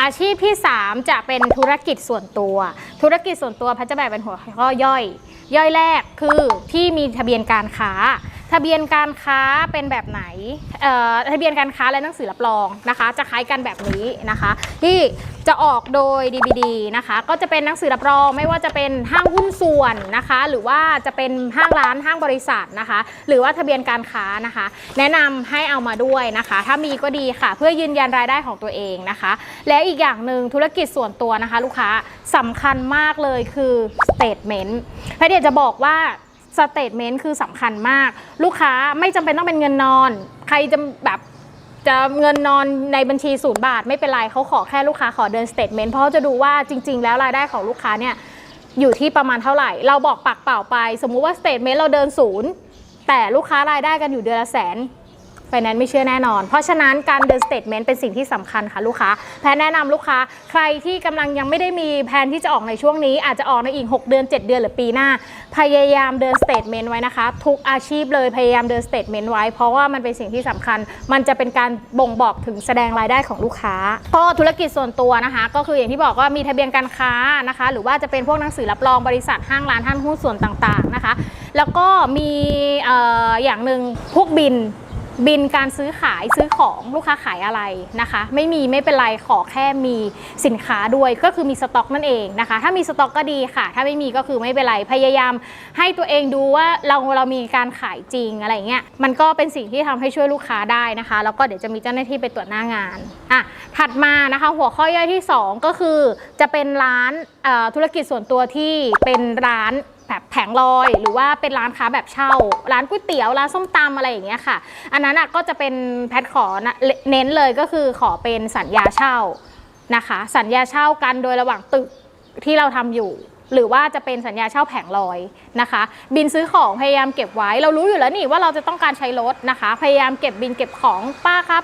อาชีพที่ 3 จะเป็นธุรกิจส่วนตัว ธุรกิจส่วนตัวพัชจะแบ่งเป็นหัวข้อย่อย ย่อยแรกคือที่มีทะเบียนการค้า ทะเบียนการค้าเป็นแบบไหนเอ่อทะเบียนการค้าและหนังสือรับรองนะคะ จะคล้ายกันแบบนี้นะคะ ที่จะออกโดย DBD นะคะ ก็จะเป็นหนังสือรับรองไม่ว่าจะเป็นห้างหุ้นส่วนนะคะ หรือว่าจะเป็นห้างร้านห้างบริษัทนะคะ หรือว่าทะเบียนการค้านะคะ แนะนำให้เอามาด้วยนะคะ ถ้ามีก็ดีค่ะ เพื่อยืนยันรายได้ของตัวเองนะคะ และอีกอย่างหนึ่งธุรกิจส่วนตัวนะคะ ลูกค้าสำคัญมากเลยคือ statement แพทย์อยจะบอกว่า สเตทเมนต์คือสำคัญมาก ลูกค้าไม่จำเป็นต้องเป็นเงินนอน ใครจะแบบจะเงินนอนในบัญชีศูนย์บาท ไม่เป็นไรเขาขอแค่ลูกค้าขอเดินสเตทเมนต์เพราะจะดูว่าจริง ๆ แล้วรายได้ของลูกค้าเนี่ยอยู่ที่ประมาณเท่าไหร่ เราบอกปากเปล่าไป สมมุติว่าสเตทเมนต์เราเดินศูนย์แต่ลูกค้ารายได้กันอยู่เดือนละแสน ไฟแนนซ์ไม่เชื่อแน่นอน เพราะฉะนั้นการเดินสเตทเมนต์เป็นสิ่งที่สำคัญค่ะลูกค้า แพนแนะนำลูกค้า ใครที่กำลังยังไม่ได้มีแผนที่จะออกในช่วงนี้ อาจจะออกในอีก 6 เดือน 7 เดือนหรือปีหน้า พยายามเดินสเตทเมนต์ไว้นะคะ ทุกอาชีพเลยพยายามเดินสเตทเมนต์ไว้ เพราะว่ามันเป็นสิ่งที่สำคัญ มันจะเป็นการบ่งบอกถึงแสดงรายได้ของลูกค้าก็ธุรกิจส่วนตัวนะคะ ก็คืออย่างที่บอกว่ามีทะเบียนการค้านะคะ หรือว่าจะเป็นพวกหนังสือรับรองบริษัทห้างร้านห้างหุ้นส่วนต่างๆนะคะ แล้วก็มีอออย่างหนึ่งพวกบิน บินการซื้อขายซื้อของลูกค้าขายอะไรนะคะ ไม่มีไม่เป็นไรขอแค่มีสินค้าด้วยก็คือมีสต็อกนั่นเองนะคะ ถ้ามีสต็อกก็ดีค่ะ ถ้าไม่มีก็คือไม่เป็นไรพยายาม ให้ตัวเองดูว่าเราเรามีการขายจริงอะไรเงี้ยมันก็เป็นสิ่งที่ทำให้ช่วยลูกค้าได้นะคะ แล้วก็เดี๋ยวจะมีเจ้าหน้าที่ไปตรวจหน้างานอะถัดมานะคะหัวข้อย่อยที่ 2 ก็คือจะเป็นร้านธุรกิจส่วนตัวที่เป็นร้าน แบบแผงลอยหรือว่าเป็นร้านค้าแบบเช่า ร้านก๋วยเตี๋ยวร้านส้มตำอะไรอย่างเงี้ยค่ะ อันนั้นอะก็จะเป็นแพทขอเน้นเลยก็คือขอเป็นสัญญาเช่านะคะ สัญญาเช่ากันโดยระหว่างตึกที่เราทำอยู่ หรือว่าจะเป็นสัญญาเช่าแผงลอยนะคะ บินซื้อของพยายามเก็บไว้ เรารู้อยู่แล้วนี่ว่าเราจะต้องการใช้รถนะคะ พยายามเก็บบินเก็บของป้าครับ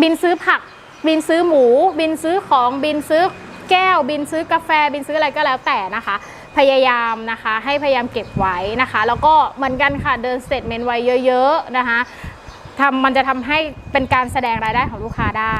บินซื้อผัก บินซื้อหมู บินซื้อของบินซื้อแก้ว บินซื้อกาแฟ บินซื้ออะไรก็แล้วแต่นะคะ พยายามนะคะ ให้พยายามเก็บไว้นะคะ แล้วก็เหมือนกันค่ะเดินสเตทเมนต์ไว้เยอะๆนะคะทำมันจะทำให้เป็นการแสดงรายได้ของลูกค้าได้